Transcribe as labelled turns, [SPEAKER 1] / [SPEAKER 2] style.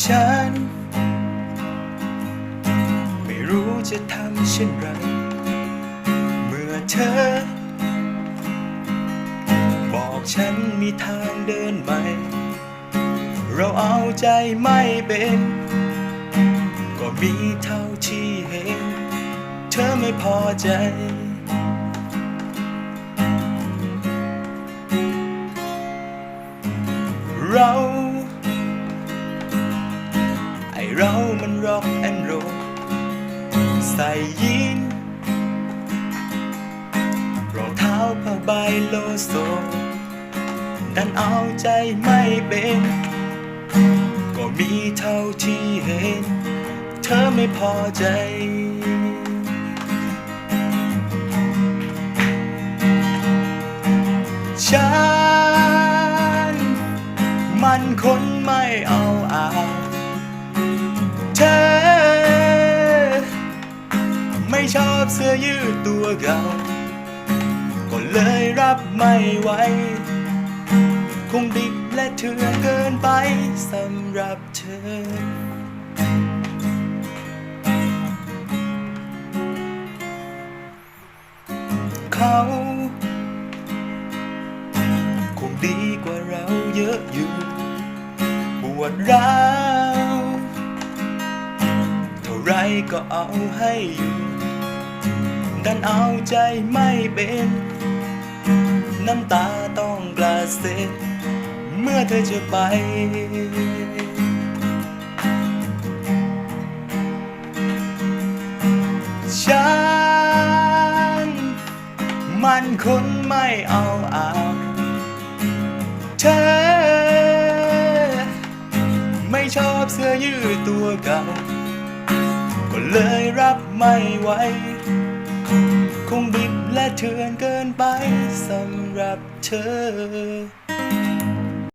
[SPEAKER 1] ฉัน ไม่รู้จะทำเช่นไร เมื่อเธอ บอกฉันมีทางเดินใหม่ เราเอาใจไม่เป็น ก็มีเท่าที่เห็น เธอไม่พอใจเรา เรามันร็อกแอนโรใส่ยีนรองเท้าผ้าใบโลโซดันเอาใจไม่เป็น ก็มีเท่าที่เห็น เธอไม่พอใจฉันมันคนไม่เอาอา อบเสื้อยืดตัวเก่าก็เลยรับไม่ไหว คงดิบและเถื่อนเกินไปสำหรับเธอ เขาคงดีกว่าเราเยอะอยู่ ปวดร้าว เท่าไรก็เอาให้อยู่ ดันเอาใจไม่เป็น น้ำตาต้องกระเซ็นเมื่อเธอจะไป ฉัน มันคนไม่เอาอาเธอ ไม่ชอบเสื้อยืดตัวเก่า ก็เลยรับไม่ไหว คงบิบและเถื่อนเกินไปสำหรับเธอ